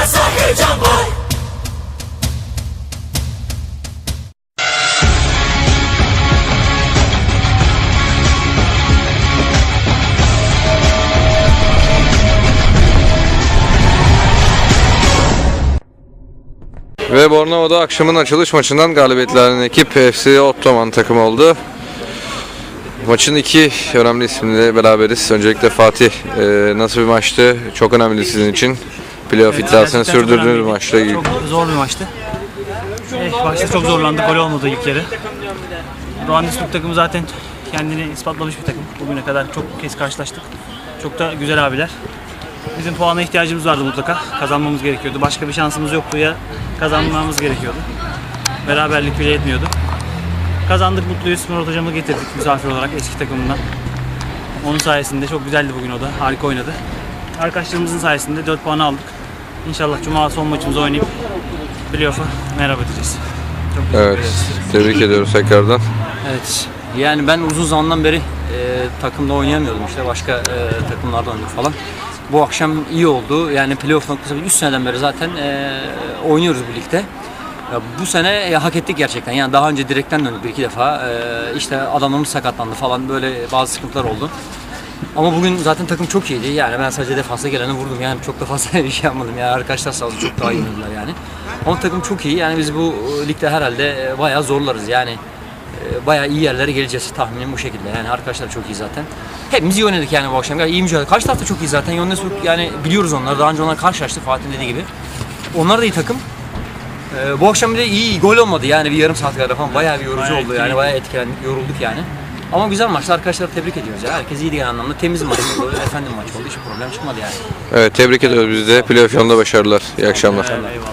varsa heyecan var Ve Bornova'da akşamın açılış maçından galibiyetlerden ekip FC Ottoman takımı oldu. Maçın iki önemli isimle beraberiz. Öncelikle Fatih, e, nasıl bir maçtı? Çok önemli sizin için. Playoff iddiasını sürdürdüğünüz önemliydi. maçta. Çok zor bir maçtı. Eh, başta çok zorlandık. Gol olmadı ilk yarı. Doğan Türk takımı zaten kendini ispatlamış bir takım. Bugüne kadar çok kez karşılaştık. Çok da güzel abiler. Bizim puana ihtiyacımız vardı mutlaka. Kazanmamız gerekiyordu. Başka bir şansımız yoktu ya kazanmamız gerekiyordu. Beraberlik bile yetmiyordu. Kazandık mutluyuz. Murat hocamı getirdik misafir olarak eski takımından. Onun sayesinde çok güzeldi bugün o da. Harika oynadı. Arkadaşlarımızın sayesinde 4 puan aldık. İnşallah Cuma son maçımızı oynayıp playoff'a merhaba diyeceğiz. Çok teşekkür Evet, ederiz. tebrik ediyoruz tekrardan. Evet. Yani ben uzun zamandan beri e, takımda oynayamıyordum işte başka e, takımlarda oynadık falan. Bu akşam iyi oldu. Yani playoff noktası 3 seneden beri zaten e, oynuyoruz bu ligde. Ya bu sene e, hak ettik gerçekten. Yani daha önce direkten döndük bir iki defa. E, işte adamlarımız sakatlandı falan böyle bazı sıkıntılar oldu. Ama bugün zaten takım çok iyiydi. Yani ben sadece defansa geleni vurdum. Yani çok da fazla bir şey yapmadım. Yani arkadaşlar sağ olsun çok daha iyi oynadılar yani. Ama takım çok iyi. Yani biz bu e, ligde herhalde e, bayağı zorlarız. Yani e, bayağı iyi yerlere geleceğiz tahminim bu şekilde. Yani arkadaşlar çok iyi zaten. Hepimiz iyi oynadık yani bu akşam. Yani iyi mücadele. Karşı tarafta çok iyi zaten. Yonesburg yani biliyoruz onları. Daha önce onlar karşılaştık Fatih'in dediği gibi. Onlar da iyi takım. Bu akşam bir de iyi gol olmadı yani bir yarım saat kadar falan bayağı bir yorucu Bayağı oldu yani bayağı etkilendik yorulduk yani. Ama güzel maçtı arkadaşları tebrik ediyoruz ya. Herkes iyiydi genel anlamda. Temiz maç oldu. Efendim maç oldu. Hiç problem çıkmadı yani. Evet, tebrik ediyoruz biz de. Playoff yolunda başarılar. İyi akşamlar. Eyvallah.